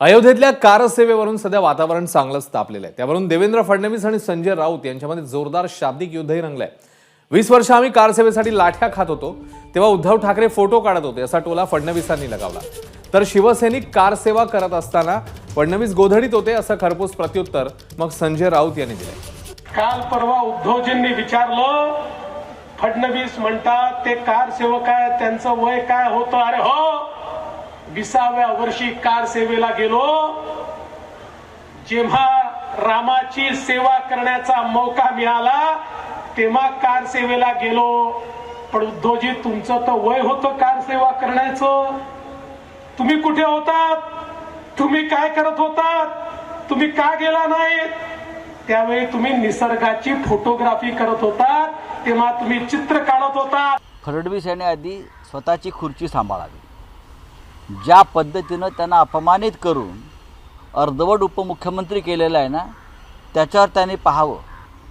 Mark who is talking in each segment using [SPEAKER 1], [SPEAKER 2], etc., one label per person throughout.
[SPEAKER 1] अयोध्येतल्या कारसेवेवरून सध्या वातावरण चांगलंच तापलेलं आहे. त्यावरून देवेंद्र फडणवीस आणि संजय राऊत यांच्यामध्ये जोरदार शाब्दिक युद्धही रंगलंय. वीस वर्ष आम्ही कारसेवेसाठी लाठ्या खात होतो तेव्हा उद्धव ठाकरे फोटो काढत होते असा टोला फडणवीसांनी लगावला. तर शिवसैनिक कारसेवा करत असताना फडणवीस गोधडीत होते असं खरपूस प्रत्युत्तर मग संजय राऊत यांनी दिले
[SPEAKER 2] काल परवा उद्धवजींनी विचारलं फडणवीस म्हणतात ते कार सेवक आहे त्यांचं वय काय होतं? अरे हो विसाव्या वर्षी कार सेवेला गेलो. जेव्हा रामाची सेवा करण्याचा मौका मिळाला तेव्हा कार सेवेला गेलो. पण उद्धवजी तुमचं तर वय होतं कार सेवा करण्याचं. तुम्ही कुठे होतात? तुम्ही काय करत होतात? तुम्ही का गेला नाहीत? त्यावेळी तुम्ही निसर्गाची फोटोग्राफी करत होतात तेव्हा तुम्ही चित्र काढत होता
[SPEAKER 3] फडणवीस यांनी आधी स्वतःची खुर्ची सांभाळावी. ज्या पद्धतीनं त्यांना अपमानित करून अर्धवट उपमुख्यमंत्री केलेलं आहे ना त्याच्यावर त्यांनी पाहावं.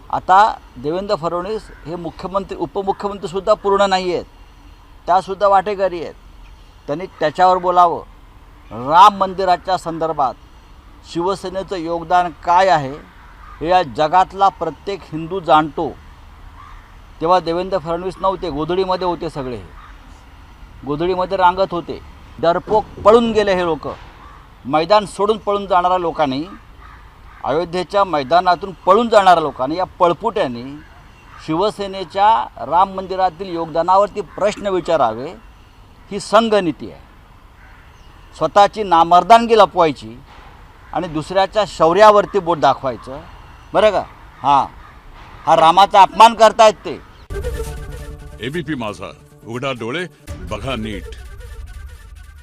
[SPEAKER 3] आता देवेंद्र फडणवीस हे मुख्यमंत्री उपमुख्यमंत्रीसुद्धा पूर्ण नाही आहेत. त्यासुद्धा वाटेकरी आहेत. त्यांनी त्याच्यावर बोलावं. राम मंदिराच्या संदर्भात शिवसेनेचं योगदान काय आहे हे या जगातला प्रत्येक हिंदू जाणतो. तेव्हा देवेंद्र फडणवीस नव्हते गोधडीमध्ये होते सगळे. गोधडीमध्ये रांगत होते. डरपोक पळून गेले हे लोक. मैदान सोडून पळून जाणाऱ्या लोकांनी अयोध्येच्या मैदानातून पळून जाणाऱ्या लोकांनी या पळपुट्यांनी शिवसेनेच्या राम मंदिरातील योगदानावरती प्रश्न विचारावे ही संघनीती आहे. स्वतःची नामर्दानगी लपवायची आणि दुसऱ्याच्या शौर्यावरती बोट दाखवायचं. बरं का? हां. हा रामाचा अपमान करतायत ते.
[SPEAKER 4] एबीपी माझा. उघडा डोळे बघा नीट.